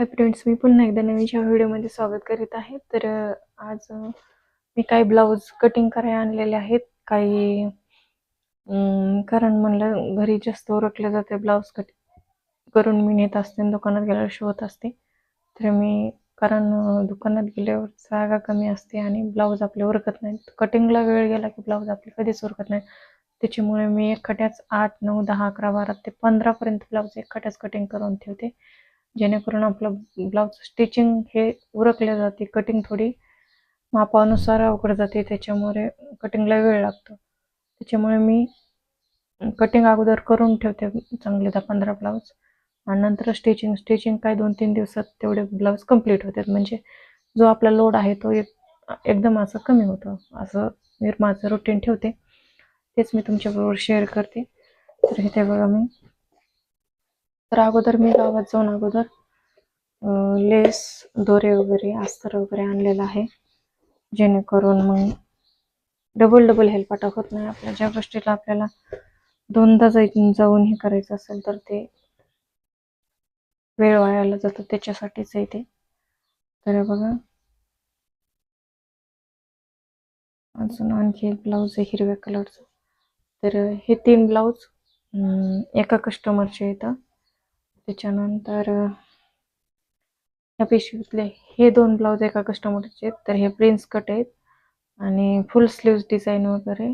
Hi friends मी पुन्हा एकदा नवीनच्या व्हिडिओमध्ये स्वागत करीत आहे. तर आज मी काही ब्लाऊज कटिंग करायला आणलेले आहेत. काही कारण म्हणलं घरी जास्त ओरखलं जाते ब्लाऊज कटिंग करून मी नेत असते आणि दुकानात गेल्यावर शिवत असते. तर मी कारण दुकानात गेल्यावर जागा कमी असते आणि ब्लाऊज आपले उरकत नाहीत. कटिंगला वेळ गेला की ब्लाऊज आपले कधीच उरकत नाही त्याच्यामुळे मी एकखट्याच आठ नऊ दहा अकरा बारा ते पंधरापर्यंत ब्लाऊज एकखट्याच कटिंग करून ठेवते. जेणेकरून आपलं ब्लाऊज स्टिचिंग हे उरकले जाते कटिंग थोडी मापानुसार अवघड जाते त्याच्यामुळे कटिंगला वेळ लागतो. त्याच्यामुळे मी कटिंग अगोदर करून ठेवते चांगले दहा पंधरा ब्लाऊज आणि नंतर स्टिचिंग स्टिचिंग काय दोन तीन दिवसात तेवढे ब्लाऊज कंप्लीट होतात. म्हणजे जो आपला लोड आहे तो एक एकदम असं कमी होतं. असं मी माझं रुटीन ठेवते. तेच मी तुमच्याबरोबर शेअर करते. तर हे ते बघा मी. तर अगोदर मी गावात जाऊन अगोदर लेस दोरे वगैरे अस्तर वगैरे आणलेलं आहे. जेणेकरून मग डबल डबल हेलपाटा होत नाही. आपल्या ज्या गोष्टीला आपल्याला दोनदा जाऊन हे करायचं असेल तर ते वेळ वायाला जातो. त्याच्यासाठीच आहे ते. तर बघा. अजून आणखी एक ब्लाऊज आहे हिरव्या कलरचं तर हे तीन ब्लाऊज एका कस्टमरचे येतं त्याच्यानंतर या पिशवीतले हे दोन ब्लाऊज एका कस्टमरचे आहेत. तर हे प्रिन्स कट आहेत आणि फुल स्लीव्ज डिझाईन वगैरे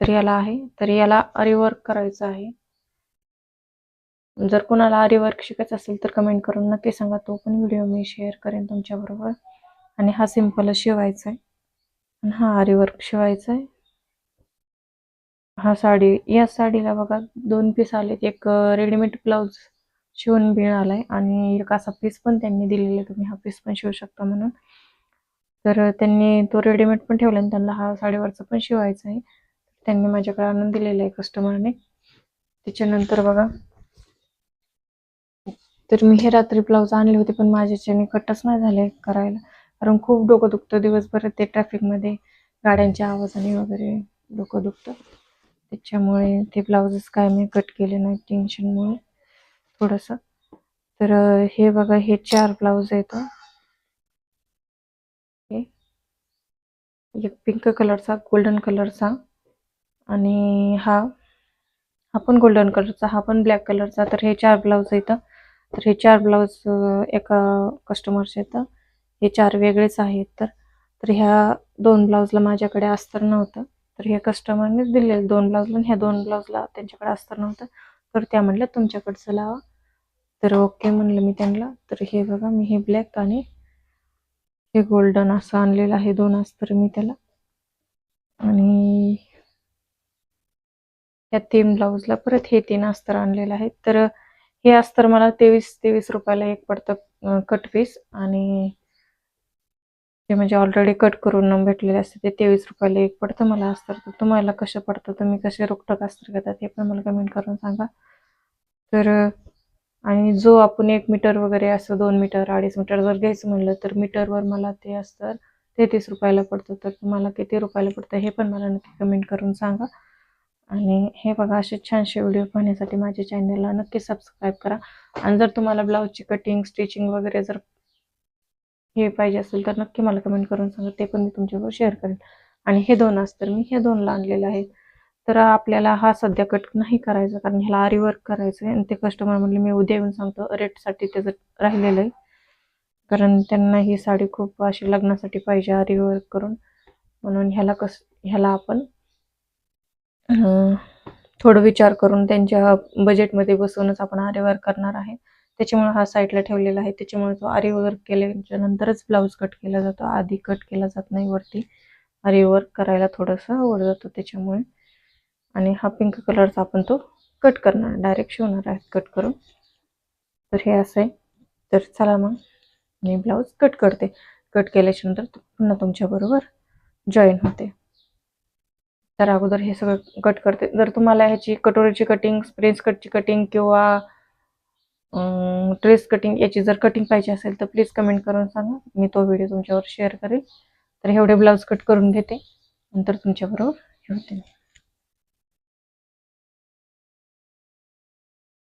तर याला आहे. तर याला अरिवर्क करायचं आहे. जर कोणाला आरीवर्क शिकायचं असेल तर कमेंट करून नक्की सांगा. तो पण व्हिडिओ मी शेअर करेन तुमच्याबरोबर. आणि हा सिंपल शिवायचा आहे. आणि हा आरीवर्क शिवायचा आहे. हा साडी या साडीला बघा दोन पीस आलेत. एक रेडीमेड ब्लाऊज शिवून मिळालाय. आणि एक असा पीस पण त्यांनी दिलेला आहे. तुम्ही हा पीस पण शिवू शकता म्हणून. तर त्यांनी तो रेडीमेड पण ठेवला आणि त्यांना हा साडीवरचा पण शिवायचा आहे. त्यांनी माझ्याकडे आणून दिलेला आहे कस्टमरने त्याच्यानंतर बघा. तर मी हे रात्री ब्लाऊज आणले होते पण माझ्याच्याने कटच नाही झाले करायला. कारण खूप डोकं दुखतं दिवसभर ते ट्रॅफिकमध्ये गाड्यांच्या आवाजाने वगैरे डोकं दुखतं. त्याच्यामुळे ते ब्लाऊजच काय मी कट केले नाही टेन्शनमुळे थोडस. तर हे बघा हे चार ब्लाऊज आहेत हे. एक पिंक कलरचा गोल्डन कलरचा. आणि हा हा पण गोल्डन कलरचा हा पण ब्लॅक कलरचा. तर हे चार ब्लाऊज येतं तर हे चार ब्लाऊज एका कस्टमरचे येतं हे चार वेगळेच आहेत. तर तर ह्या दोन ब्लाऊजला माझ्याकडे अस्तर नव्हतं. तर हे कस्टमरनेच दिलेलं दोन ब्लाऊजला ह्या दोन ब्लाऊजला त्यांच्याकडे अस्तर नव्हतं. तर त्या म्हणल्या तुमच्याकडचं लावा. तर ओके म्हणलं मी त्यांना. तर हे बघा मी हे ब्लॅक आणि हे गोल्डन असं आणलेलं आहे दोन अस्तर मी त्याला. आणि या तीन ब्लाऊजला परत हे तीन अस्तर आणलेलं आहे. तर हे अस्तर मला तेवीस तेवीस रुपयाला एक पडतं कट पीस आणि ते म्हणजे ऑलरेडी कट करून भेटलेले असते ते तेवीस रुपयाला एक पडतं मला अस्तर. तर तुम्हाला कसं पडतं तुम्ही कसे रोकटक अस्तर घेतात हे पण मला कमेंट करून सांगा. तर आणि जो आपण एक मीटर वगैरे असं दोन मीटर अडीच मीटर जर घ्यायचं म्हणलं तर मीटरवर मला ते असतं तेहतीस रुपयाला पडतं. तर तुम्हाला किती रुपयाला पडतं हे पण मला नक्की कमेंट करून सांगा. आणि हे बघा असे छानसे व्हिडिओ पाहण्यासाठी माझ्या चॅनलला नक्की सबस्क्राईब करा. आणि जर तुम्हाला ब्लाऊजची कटिंग स्टिचिंग वगैरे जर हे पाहिजे असेल तर नक्की मला कमेंट करून सांगा. ते पण मी तुमच्याबरोबर शेअर करेन. आणि हे दोन असतं मी हे दोनला आणलेलं आहे. तर आपल्याला हा सध्या कट नाही करायचा कारण ह्याला आरीवर्क करायचं आहे आणि ते कस्टमर म्हणले मी उद्या येऊन सांगतो रेटसाठी त्याचं राहिलेलं आहे कारण त्यांना ही साडी खूप अशी लग्नासाठी पाहिजे आरीवर्क करून. म्हणून ह्याला कस ह्याला आपण थोडं विचार करून त्यांच्या बजेटमध्ये बसवूनच आपण आरीवर्क करणार आहे. त्याच्यामुळे हा साईडला ठेवलेला आहे. त्याच्यामुळे तो आरी वर्क केल्याच्या नंतरच ब्लाऊज कट केला जातो. आधी कट केला जात नाही वरती. आरी वर्क करायला थोडंसं आवड जातो त्याच्यामुळे. आणि हा पिंक कलरचा आपण तो कट करणार डायरेक्ट शिवणार आहे कट करून. तर हे असं आहे. तर चला मग मी ब्लाऊज कट करते. कट केल्याच्यानंतर पुन्हा तुमच्याबरोबर जॉईन होते. तर अगोदर हे सगळं कट करते. जर तुम्हाला ह्याची कटोरीची कटिंग स्प्रिन्स कटची कटिंग किंवा ड्रेस कटिंग याची जर कटिंग पाहिजे असेल तर प्लीज कमेंट करून सांगा. मी तो व्हिडिओ तुमच्यावर शेअर करेल. तर एवढे ब्लाऊज कट करून घेते. नंतर तुमच्याबरोबर हे होते.